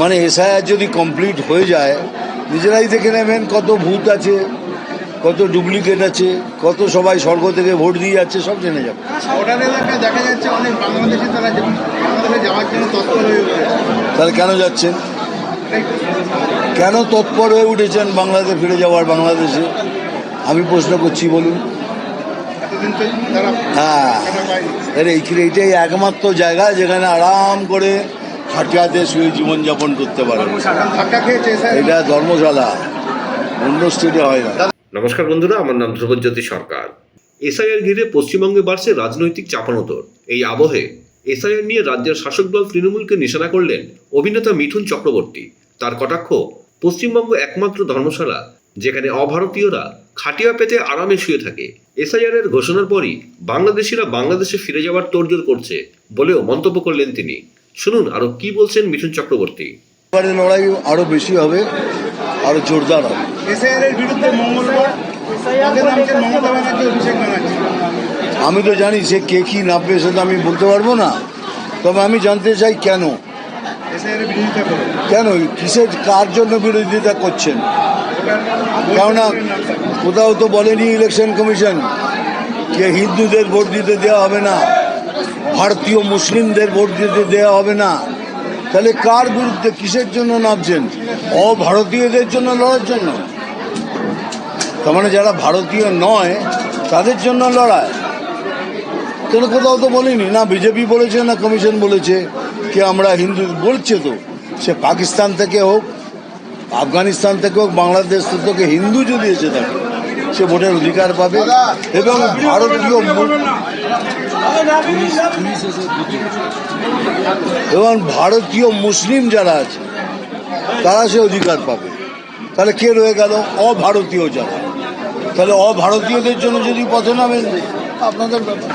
মানে এসআইআর যদি কমপ্লিট হয়ে যায় নিজেরাই দেখে নেবেন কত ভূত আছে কত ডুপ্লিকেট আছে কত সবাই স্বর্গ থেকে ভোট দিয়ে যাচ্ছে সব জেনে যাবে। দেখা যাচ্ছে অনেক বাংলাদেশি তারা যাওয়ার জন্য তৎপর হয়ে উঠেছে। তাহলে কেন যাচ্ছেন? কেন তৎপর হয়ে উঠেছেন বাংলাদেশে ফিরে যাওয়ার বাংলাদেশে? আমি প্রশ্ন করছি বলুন। হ্যাঁ এইখানে এইটাই একমাত্র জায়গা যেখানে আরাম করে খাটিয়াতে শুয়ে জীবনযাপন করতে পারে এটা ধর্মশালা অন্য স্টেটে হয় না। নমস্কার বন্ধুরা আমার নাম ধ্রুবজ্যোতি সরকার। এসআইআর ঘিরে পশ্চিমবঙ্গে বাড়ছে রাজনৈতিক চাপানোতর। এই আবহে এসআইআর নিয়ে রাজ্যের শাসক দল তৃণমূলকে নিশানা করলেন অভিনেতা মিঠুন চক্রবর্তী। তার কটাক্ষ পশ্চিমবঙ্গ একমাত্র ধর্মশালা যেখানে অভারতীয়রা খাটিয়া পেতে আরামে শুয়ে থাকে। এসআইআর এর ঘোষণার পরই বাংলাদেশিরা বাংলাদেশে ফিরে যাওয়ার তোড়জোড় করছে বলেও মন্তব্য করলেন তিনি। শুনুন আরও কি বলছেন মিঠুন চক্রবর্তী? এবারে লড়াই আরও বেশি হবে আরও জোরদার হবে। এসআইআর এর বিরুদ্ধে মঙ্গলবার আমি তো জানি সে কে কি নামবে সেটা আমি বলতে পারব না তবে আমি জানতে চাই কেন? কেন? কিসের কার জন্য বিরোধিতা করছেন? কেননা কোথাও তো বলেনি ইলেকশন কমিশন যে হিন্দুদের ভোট দিতে দেওয়া হবে না। ভারতীয় মুসলিমদের ভোট দিতে দেওয়া হবে না। তাহলে কার বিরুদ্ধে কিসের জন্য নামছেন? অভারতীয়দের জন্য, লড়ার জন্য? তার মানে যারা ভারতীয় নয়, তাদের জন্য লড়ায় তাহলে কোথাও তো বলিনি, না বিজেপি বলেছে, না কমিশন বলেছে, কি আমরা হিন্দু বলছে তো? সে পাকিস্তান থেকে হোক, আফগানিস্তান থেকে হোক, বাংলাদেশ থেকে হিন্দু যদি এসে থাকে সে ভোটের অধিকার পাবে এবং ভারতীয় এবং ভারতীয় মুসলিম যারা আছে, তারা সে অধিকার পাবে। তাহলে কে রয়ে গেল? অভারতীয় যারা। তাহলে অভারতীয়দের জন্য যদি পথে নামেন, আপনাদের ব্যাপার।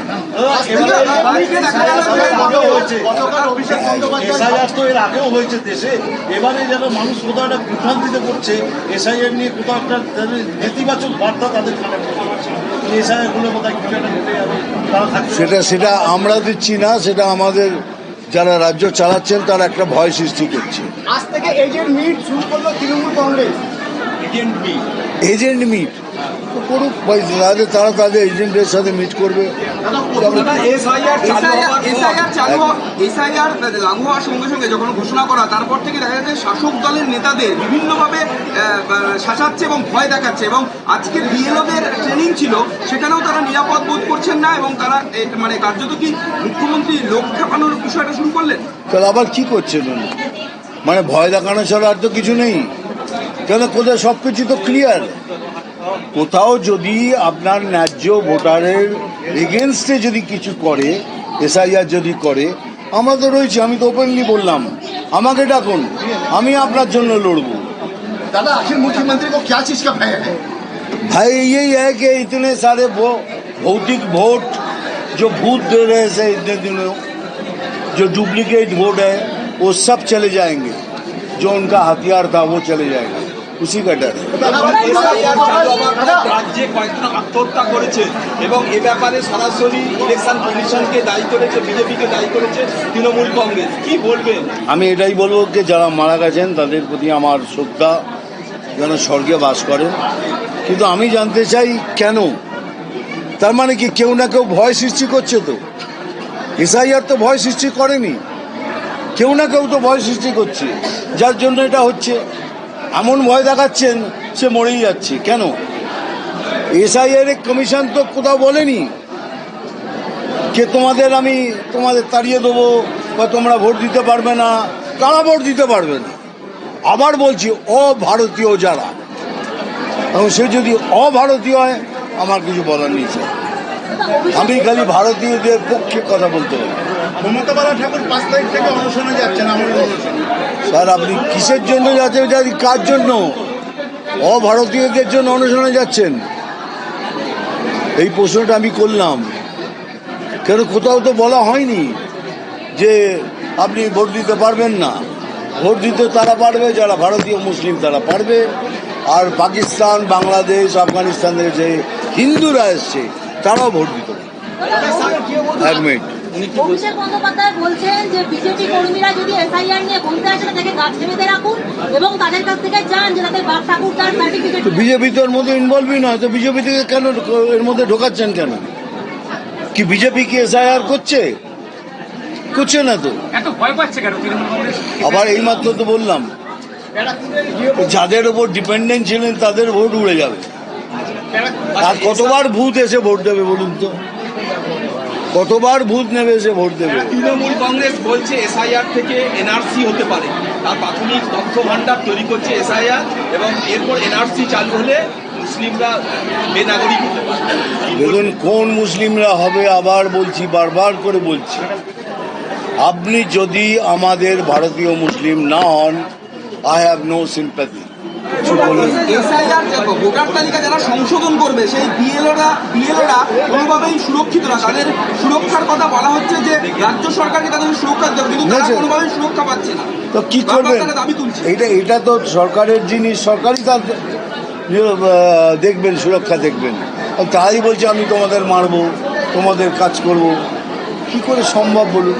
তো এর আগেও হয়েছে দেশে এবারে যেন মানুষ কোথাও একটা বিভ্রান্তিতে পড়ছে এসআইআর নিয়ে কোথাও একটা তাদের নেতিবাচক বার্তা তাদের কানে পড়তে পারছে এসআইআরগুলো কোথায় কিছু একটা ঘটে যাবে সেটা সেটা আমরা দিচ্ছি না সেটা আমাদের যারা রাজ্য চালাচ্ছেন তারা একটা ভয় সৃষ্টি করছে। আজ থেকে এজেন্ট মিট শুরু করল তৃণমূল কংগ্রেস। এজেন্ট মিট করুক তাদের তারা তাদের এজেন্টের সাথে মিট করবে। লাগু হওয়ার সঙ্গে সঙ্গে যখন ঘোষণা করা তারপর থেকে দেখা যাচ্ছে শাসক দলের নেতাদের বিভিন্নভাবে শাসাচ্ছে এবং ভয় দেখাচ্ছে এবং আজকে বিএলওদের ট্রেনিং ছিল সেখানেও তারা নিরাপদ বোধ করছেন না এবং তারা মানে কার্যত কি মুখ্যমন্ত্রী লোক খেপানোর বিষয়টা শুরু করলেন? তাহলে আবার কি করছেন মানে ভয় দেখানো ছাড়া আর তো কিছু নেই। কেন কোথায় সব কিছু তো ক্লিয়ার কোথাও যদি আপনার ন্যায্য ভোটারের এগেনস্টে যদি কিছু করে এসআইআর যদি করে আমরা তো রয়েছি আমি তো ওপেনলি বললাম আমাকে ডাকুন আমি আপনার জন্য লড়বো दादा आखिर मुख्यमंत्री को क्या चीज का भय है भाई यही है कि इतने सारे वो भौतिक वोट जो भूत दे रहे थे इतने दिनों जो डुप्लीकेट वोट है वो सब चले जाएंगे जो उनका हथियार था वो चले जाएगा খুশি কাটার। রাজ্যে কয়েকজন আত্মহত্যা করেছে এবং এ ব্যাপারে সরাসরি ইলেকশন কমিশনকে দায়ী করেছে বিজেপিকে দায়ী করেছে তৃণমূল কংগ্রেস। কি বলবেন? আমি এটাই বলব যে যারা মারা গেছেন তাদের প্রতি আমার শ্রদ্ধা যেন স্বর্গে বাস করেন। কিন্তু আমি জানতে চাই কেন? তার মানে কি কেউ না কেউ ভয় সৃষ্টি করছে তো? এসআইআর তো ভয় সৃষ্টি করেনি। কেউ না কেউ তো ভয় সৃষ্টি করছে। যার জন্য এটা হচ্ছে। এমন ভয় দেখাচ্ছেন, সে মরেই যাচ্ছে। কেন? এসআইআর কমিশন তো কোথাও বলেনি কে তোমাদের আমি তোমাদের তাড়িয়ে দেবো বা তোমরা ভোট দিতে পারবে না। কারা ভোট দিতে পারবে না? আবার বলছি, অভারতীয় যারা, এবং সে যদি অভারতীয় হয়, আমার কিছু বলার নেই আমি খালি ভারতীয়দের পক্ষে কথা বলতে পারি মমতা বালা ঠাকুর পাঁচ তারিখ থেকে অনশনে যাচ্ছেন আমাদের অনশনে স্যার, আপনি কিসের জন্য যাচ্ছেন? কার জন্য? অভারতীয়দের জন্য অনুসরণে যাচ্ছেন। এই প্রশ্নটা আমি করলাম। কেন কোথাও তো বলা হয়নি যে আপনি ভোট দিতে পারবেন না। ভোট দিতে তারা পারবে, যারা ভারতীয় মুসলিম তারা পারবে। আর পাকিস্তান, বাংলাদেশ আফগানিস্তান থেকে যে হিন্দুরা এসছে, তারাও ভোট দিতে পারবে। এক মিনিট। অভিষেক বন্দ্যোপাধ্যায় বলছেন যে বিজেপি কর্মীরা যদি এসআইআর নিয়ে বলতে আসে তাদেরকে গাছে বেঁধে রাখুন এবং তাদের কাছ থেকে চান যে তাদের বাপ ঠাকুর তার সার্টিফিকেট বিজেপি তো এর মধ্যে ইনভলভই নয় তো বিজেপি থেকে কেন এর মধ্যে ঢোকাচ্ছেন কেন? কি বিজেপি কি এসআইআর করছে? করছে না তো। আবার এইমাত্র তো বললাম যাদের ওপর ডিপেন্ডেন্ট ছিলেন তাদের ভোট উড়ে যাবে। আর কতবার ভূত এসে ভোট দেবে বলুন তো? কতবার ভূত নেবে এসে ভোট দেবে? তৃণমূল কংগ্রেস বলছে এসআইআর থেকে এনআরসি হতে পারে। তার প্রাথমিক তথ্য ভান্ডার তৈরি করছে এসআইআর এবং এরপর এনআরসি চালু হলে মুসলিমরা বেনাগরিক হতে পারে দেখুন কোন মুসলিমরা হবে আবার বলছি বারবার করে বলছি। আপনি যদি আমাদের ভারতীয় মুসলিম না হন I have no sympathy SIR voter তালিকা যারা সংশোধন করবে সেই বিএলওরা বিএলওরা কোনোভাবেই সুরক্ষিত না। তাদের সুরক্ষার কথা বলা হচ্ছে যে রাজ্য সরকারকে তাদের সুরক্ষা দিতে হবে কিন্তু তারা কোনোভাবেই সুরক্ষা পাচ্ছে না। তো কি তারা এটা এটা তো সরকারের জিনিস সরকারই তার দেখবেন সুরক্ষা দেখবেন। তাই বলছে আমি তোমাদের মারবো তোমাদের কাজ করব। কি করে সম্ভব বলুন?